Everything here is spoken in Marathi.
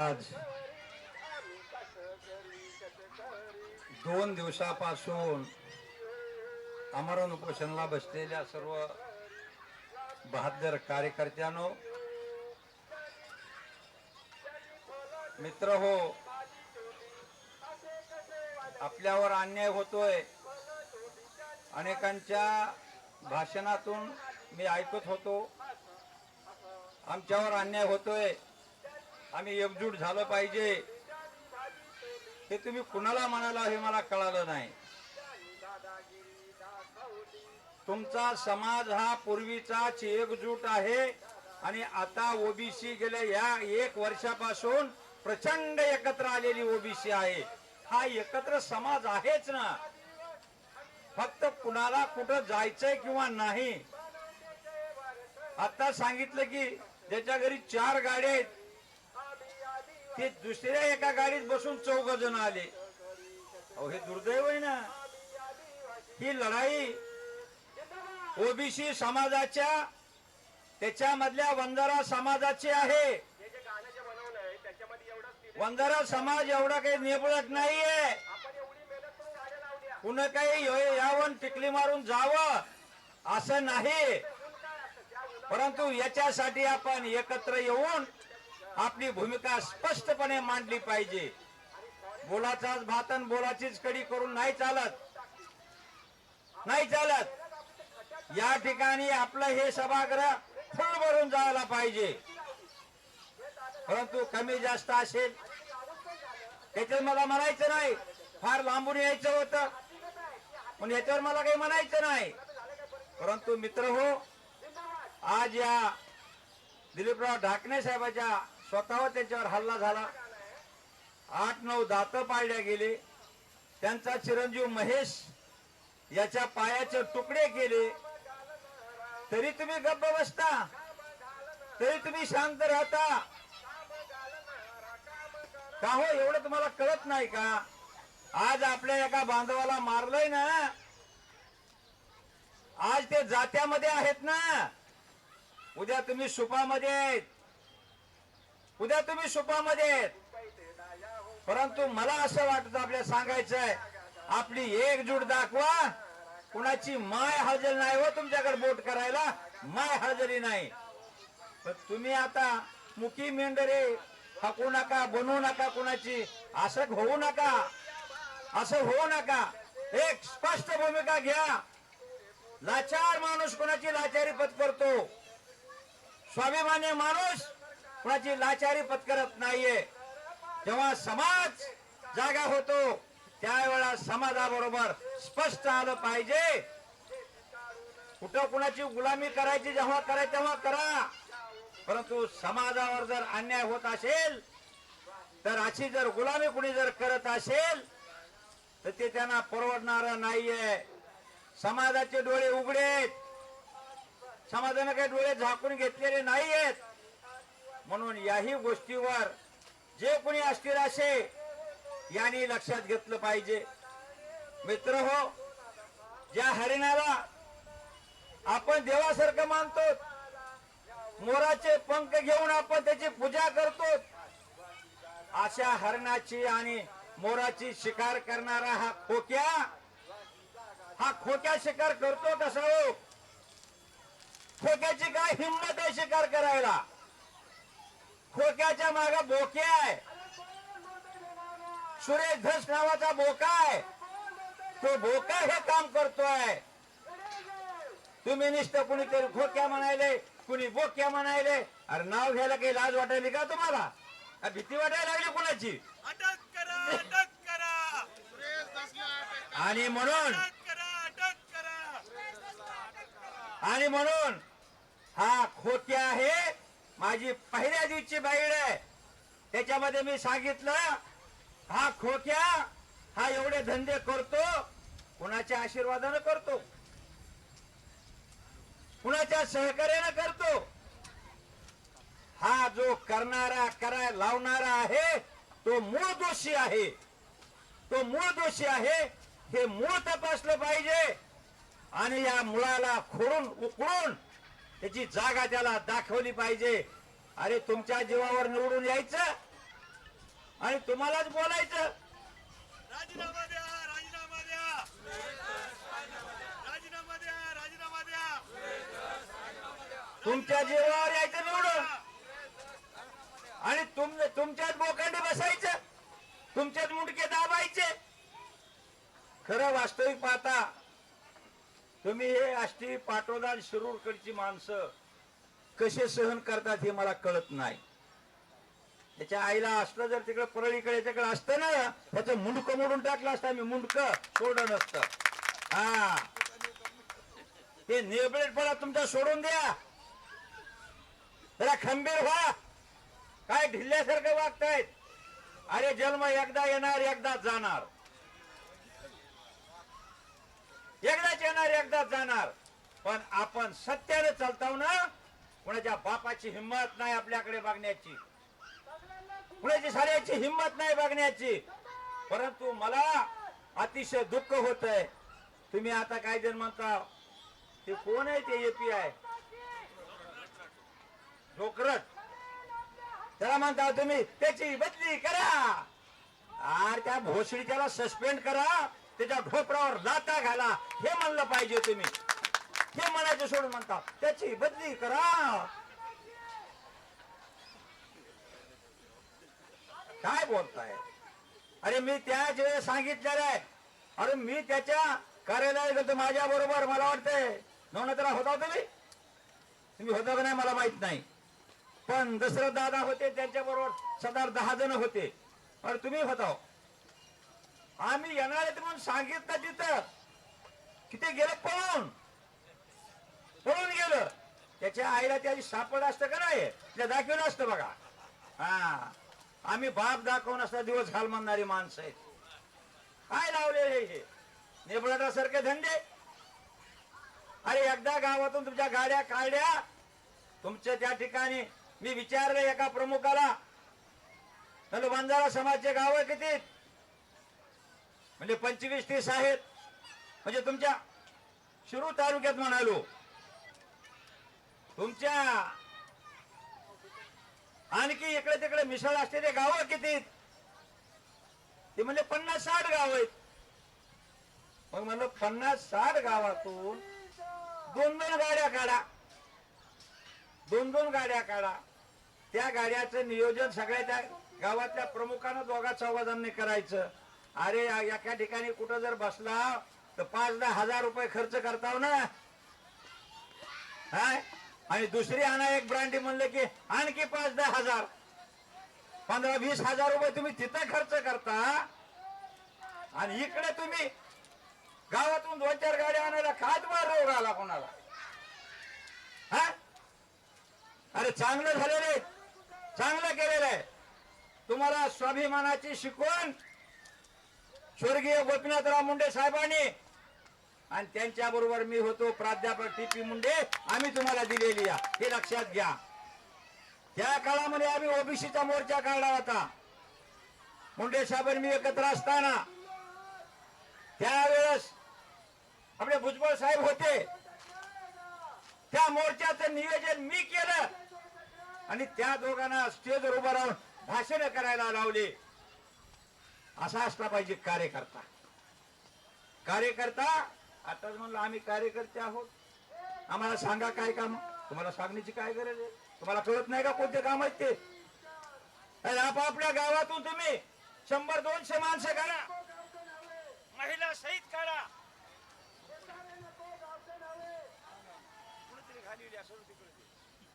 आज दोन दिवसापासून आमरण उपोषणला बसलेल्या सर्व बहादर कार्यकर्त्यानो मित्र हो आपल्यावर अन्याय होतोय. अनेकांच्या भाषणातून मी ऐकत होतो. आमच्यावर अन्याय होतोय. आम्ही एकजूट झालं पाहिजे. हे तुम्ही कुणाला म्हणाला हे मला कळालं नाही. तुमचा समाज हा पूर्वीचाच एकजूट आहे आणि आता ओबीसी गेल्या या एक वर्षापासून प्रचंड एकत्र आलेली ओबीसी आहे. हा एकत्र समाज आहेच ना. फक्त कुणाला कुठं जायचंय किंवा नाही. आता सांगितलं की ज्याच्या घरी चार गाड्या आहेत ते दुसऱ्या एका गाडीत बसून चौघ जण आले. अहो हे दुर्दैव आहे ना. ही लढाई ओबीसी समाजाच्या त्याच्यामधल्या वंजारा समाजाची आहे. वंजारा समाज एवढा काही निबळत नाहीये. कुणा काही य- यावं टिकली मारून जावं असं नाही. परंतु याच्यासाठी आपण एकत्र येऊन आपली भूमिका स्पष्टपणे मांडली पाहिजे. बोलाचाच भातन बोलाचीच कडी करून नाही चालत. नाही चालत. या ठिकाणी आपलं हे सभागृह फुल भरून जायला पाहिजे. परंतु कमी जास्त असेल त्याच्यात मला म्हणायचं नाही. फार लांबून यायचं होतं. पण याच्यावर मला काही म्हणायचं नाही. परंतु मित्र हो आज या दिलीपराव ढाकणे साहेबाच्या स्वतःवर त्याच्यावर हल्ला झाला. आठ नऊ दात पाळल्या गेले. त्यांचा चिरंजीव महेश याच्या पायाचे तुकडे केले. तरी तुम्ही गप्प बसता. तरी तुम्ही शांत राहता. का हो एवढं तुम्हाला कळत नाही का? आज आपल्या एका बांधवाला मारलंय ना? आज ते जात्यामध्ये आहेत ना? उद्या तुम्ही सुपामध्ये आहेत. उद्या तुम्ही सुपामध्ये आहेत. परंतु मला असं वाटत आपल्याला सांगायचंय आपली एकजूट दाखवा. कुणाची माय हजर नाही हो तुमच्याकडे बोट करायला. माय हजरी नाही. पण तुम्ही आता मुकी मेंढरे हकू नका बनवू नका कुणाची. असं होऊ नका. असं होऊ नका. एक स्पष्ट भूमिका घ्या. लाचार माणूस कोणाची लाचारी पत्करतो? स्वाभिमान्य माणूस कुणाची लाचारी पत्करत नाहीये. जेव्हा समाज जागा होतो त्यावेळा समाजाबरोबर स्पष्ट आलं पाहिजे. कुठं कुणाची गुलामी करायची जेव्हा करायची तेव्हा करा. परंतु समाजावर जर अन्याय होत असेल तर अशी जर गुलामी कुणी जर करत असेल तर ते त्यांना परवडणार नाहीये. समाजाचे डोळे उघडेत. समाजाने काही डोळे झाकून घेतलेले नाहीये. याही गोष्टीवर जे कोणी असतील असे यांनी लक्षात घेतलं पाहिजे. मित्र हो ज्या हरिणाला आपण देवासारखं मानतो मोराचे पंख घेऊन आपण त्याची पूजा करतो अशा हरणाची आणि मोराची शिकार करणारा हा खोक्या हा खोक्या शिकार करतो कसा हो? खोक्याची काय हिंमत आहे शिकार करायला? खोक्याच्या मागे बोके आहे. सुरेश धस नावाचा बोका आहे. तो बोका हे काम करतोय. तुम्ही निष्ठ कुणीतरी खोक्या म्हणायले कुणी बोक्या म्हणायले. अरे नाव घ्यायला काही लाज वाटायली का तुम्हाला? भीती वाटायला लागली कुणाची? अटक करा अटक करा. आणि म्हणून आणि म्हणून हा खोक्या आहे माझी पहिल्या दिवशी बाईड आहे. त्याच्यामध्ये मी सांगितलं हा खोक्या हा एवढे धंदे करतो कुणाच्या आशीर्वादानं करतो? कुणाच्या सहकार्यानं करतो? हा जो करणारा कराय लावणारा आहे तो मूळ दोषी आहे. तो मूळ दोषी आहे हे मूळ तपासलं पाहिजे आणि या मुलाला खोडून उकळून त्याची जागा त्याला दाखवली पाहिजे. अरे तुमच्या जीवावर निवडून यायचं आणि तुम्हालाच बोलायचं. राजीनामा द्या राजीनामा द्या. राजीनामा द्या राजीनामा द्या. तुमच्या जीवावर यायचं निवडून. आणि तुम तुमच्याच बोकांडी बसायचं. तुमच्याच मुंडके दाबायचे. खरं वास्तविक पाहता तुम्ही हे आष्टी पाटोदान शिरूरकडची माणसं कसे सहन करतात हे मला कळत नाही. त्याच्या आईला असलं जर तिकडे परळीकडे याच्याकडे असतं ना त्याचं मुंडकं मोडून टाकलं असतं मी मुंडकं सोडलं नसतं. हा. ते नेबळेटपणा तुमचा सोडून द्या. जरा खंबीर व्हा. काय ढिल्ल्यासारखं वागतायत. अरे जन्म एकदा येणार एकदा जाणार. येणार एकदा जाणार. पण आपण सत्याने चालताव ना कुणाच्या बापाची हिंमत नाही आपल्याकडे बघण्याची. कुणाची साऱ्याची हिंमत नाही बघण्याची. परंतु मला अतिशय दुःख होत आहे तुम्ही आता काय जण म्हणता ते कोण आहे ते एपी आहे डोकरट त्याला म्हणता तुम्ही त्याची बदली करा. आर त्या भोसडी त्याला सस्पेंड करा. त्याच्या ढोपरावर लाता घाला. हे म्हणलं पाहिजे तुम्ही. हे म्हणायचं सोडून म्हणता त्याची बदली करा. काय बोलताय? अरे मी त्याच वेळेस सांगितलेलं आहे. अरे मी त्याच्या कार्यालयात गेलो माझ्या बरोबर मला वाटतंय. नवनाथला होता तुम्ही? तुम्ही होता का नाही मला माहीत नाही. पण दशरथ दादा होते त्यांच्या बरोबर सदार दहा जण होते. अरे तुम्ही होता हो. आम्ही येणार आहेत म्हणून सांगितलं तिथं. किती ते गेलं? पळून. पळून गेलं. त्याच्या आईला त्याची सापड असतं का नाही? त्या दाखवलं असतं बघा. हा. आम्ही बाप दाखवून असता दिवस घाल म्हणणारी माणसं आहेत. काय लावलेले हे? नेबळासारखे धंदे? अरे एकदा गावातून तुमच्या गाड्या काढल्या. तुमच्या त्या ठिकाणी मी विचारलं एका प्रमुखाला म्हणलं बंजारा समाजचे गाव किती म्हणजे पंचवीस तीस आहेत. म्हणजे तुमच्या शिरू तालुक्यात म्हणालो तुमच्या आणखी इकडे तिकडे मिसळ असलेले गाव किती? ते म्हणजे पन्नास साठ गाव आहेत. मग म्हणलं पन्नास साठ गावातून दोन दोन गाड्या काढा. दोन दोन गाड्या काढा. त्या गाड्याचं नियोजन सगळ्या त्या गावातल्या प्रमुखानं दोघा चौघांनी करायचं. अरे एका ठिकाणी कुठं जर बसला तर पाच दहा हजार रुपये खर्च करताव ना. हाय? आणि दुसरी आणा एक ब्रँडी म्हणलं की आणखी पाच दहा हजार. पंधरा वीस हजार रुपये तुम्ही तिथं खर्च करता. आणि इकडे तुम्ही गावातून दोन चार गाड्या आणायला खात मार रोग आला कोणाला. हा अरे चांगलं झालेलं आहे. चांगलं केलेलं आहे. तुम्हाला स्वाभिमानाची शिकवण स्वर्गीय गोपीनाथराव मुंडे साहेबांनी. आणि त्यांच्या बरोबर मी होतो प्राध्यापक टी पी मुंडे. आम्ही तुम्हाला दिलेली आहे. हे लक्षात घ्या. त्या काळामध्ये आम्ही ओबीसीचा मोर्चा काढला होता. मुंडे साहेबांनी मी एकत्र असताना. त्यावेळेस आपले भुजबळ साहेब होते. त्या मोर्चाचं नियोजन मी केलं. आणि त्या दोघांना स्टेजवर उभं राहून भाषण करायला लावले. असा असला पाहिजे कार्यकर्ता. कार्यकर्ता आताच म्हणलं आम्ही कार्यकर्ते आहोत. आम्हाला सांगा काय काम? तुम्हाला सांगण्याची काय गरज आहे? तुम्हाला कळत नाही का कोणते काम आहेत ते? आपापल्या गावातून तुम्ही शंभर दोनशे माणसं करा महिला सहित काढा.